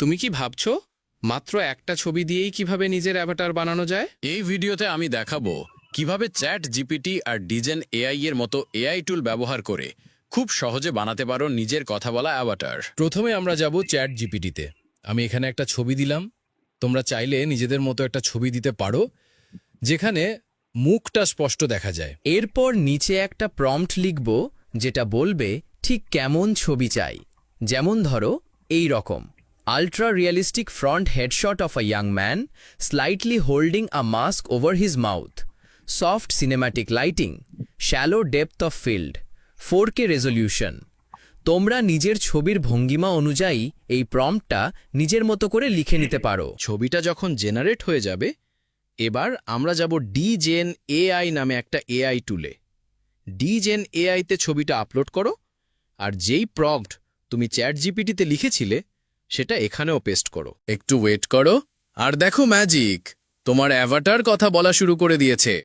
তুমি কি ভাবছ? মাত্র একটা ছবি দিয়েই কীভাবে নিজের অ্যাভাটার বানানো যায়? এই ভিডিওতে আমি দেখাবো কীভাবে চ্যাট জিপিটি আর ডিজেন এআই এর মতো এআই টুল ব্যবহার করে খুব সহজে বানাতে পারো নিজের কথা বলা অ্যাভাটার প্রথমে আমরা যাব চ্যাট জিপিটিতে আমি এখানে একটা ছবি দিলাম। তোমরা চাইলে নিজেদের মতো একটা ছবি দিতে পারো যেখানে মুখটা স্পষ্ট দেখা যায়। এরপর নিচে একটা প্রম্পট লিখব যেটা বলবে ঠিক কেমন ছবি চাই? যেমন ধরো এই রকম ultra realistic front headshot of a young man slightly holding a mask over his mouth soft cinematic lighting shallow depth of field four K resolution তোমরা নিজের ছবির ভঙ্গিমা অনুযায়ী এই প্রম্পটটা নিজের মতো করে লিখে নিতে পারো। ছবিটা যখন জেনারেট হয়ে যাবে, এবার আমরা যাব ডিজেন এআই নামে একটা এআই টুলে ডিজেন এআইতে ছবিটা আপলোড করো, আর যেই প্রম্পট তুমি চ্যাট জিপিটিতে লিখেছিলে সেটা এখানেও পেস্ট করো। একটু ওয়েট করো। আর দেখো ম্যাজিক তোমার অ্যাভাটার কথা বলা শুরু করে দিয়েছে।